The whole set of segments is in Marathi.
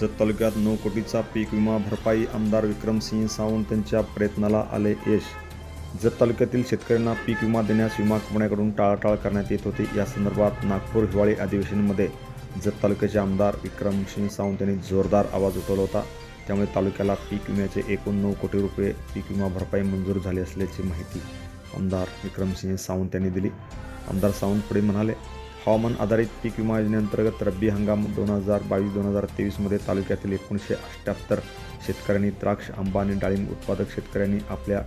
जत तालुक्यात नऊ कोटीचा पीक विमा भरपाई आमदार विक्रमसिंह सावंत यांच्या प्रयत्नाला आले यश. जत तालुक्यातील शेतकऱ्यांना पीक विमा देण्यास विमा कंपन्याकडून टाळाटाळ करण्यात येत होती. या संदर्भात नागपूर हिवाळी अधिवेशनमध्ये जत तालुक्याचे आमदार विक्रमसिंह सावंत यांनी जोरदार आवाज उठवला होता. त्यामुळे तालुक्याला पीक विम्याचे एकूण नऊ कोटी रुपये पीक विमा भरपाई मंजूर झाली असल्याची माहिती आमदार विक्रमसिंह सावंत यांनी दिली. आमदार सावंत पुढे म्हणाले हवामान आधारित पीक विमा योजनेअंतर्गत रब्बी हंगाम दोन हजार बावीस दोन हजार तेवीसमध्ये तालुक्यातील एकोणीसशे अठ्ठ्याहत्तर शेतकऱ्यांनी द्राक्ष आंबा आणि डाळिंब उत्पादक शेतकऱ्यांनी आपल्या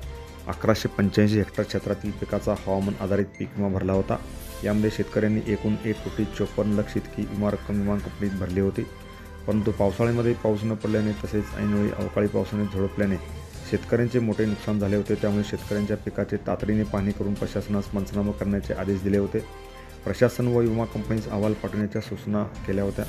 अकराशे पंच्याऐंशी हेक्टर क्षेत्रातील पिकाचा हवामान आधारित पीक विमा भरला होता. यामध्ये शेतकऱ्यांनी एकूण एक कोटी चोपन्न लक्ष इतकी विमा रक्कम विमा कंपनीत भरली होती. परंतु पावसाळ्यामध्ये पाऊस न पडल्याने तसेच ऐनवेळी अवकाळी पावसाने झोडपल्याने शेतकऱ्यांचे मोठे नुकसान झाले होते. त्यामुळे शेतकऱ्यांच्या पिकाचे तातडीने पाहणी करून प्रशासनास पंचनामा करण्याचे आदेश दिले होते. प्रशासन व विमा कंपनीस अहवाल पाठवण्याच्या सूचना केल्या होत्या.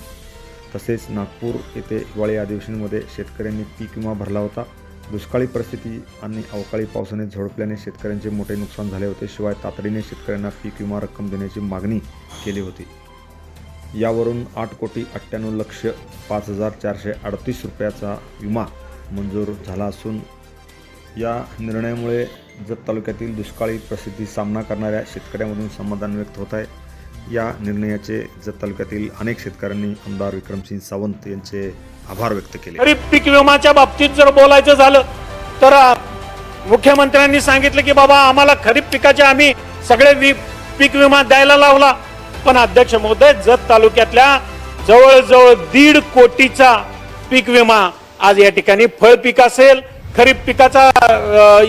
तसेच नागपूर येथे हिवाळी अधिवेशनमध्ये शेतकऱ्यांनी पीक विमा भरला होता. दुष्काळी परिस्थिती आणि अवकाळी पावसाने झोडपल्याने शेतकऱ्यांचे मोठे नुकसान झाले होते. शिवाय तातडीने शेतकऱ्यांना पीक विमा रक्कम देण्याची मागणी केली होती. यावरून आठ कोटी अठ्ठ्याण्णव लक्ष पाच हजार चारशे अडतीस रुपयाचा विमा मंजूर झाला असून या निर्णयामुळे जत तालुक्यातील दुष्काळी परिस्थिती सामना करणाऱ्या शेतकऱ्यांमधून समाधान व्यक्त होत आहे. या निर्णयाचे जत तालुक्यातील अनेक शेतकऱ्यांनी आमदार विक्रमसिंह सावंत यांचे आभार व्यक्त केले. खरीप पीक विमाच्या बाबतीत जर बोलायचं झालं तर मुख्यमंत्र्यांनी सांगितलं की बाबा आम्हाला खरीप पिकाचे आम्ही सगळे पीक विमा द्यायला लावला. पण अध्यक्ष महोदय जत तालुक्यातल्या जवळजवळ दीड कोटीचा पीक विमा आज या ठिकाणी फळ पीक असेल. खरीप पिकाचा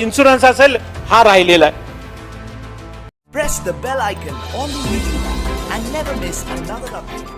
इन्शुरन्स असेल हा राहिलेला आहे Press the bell icon on the YouTube and never miss another update.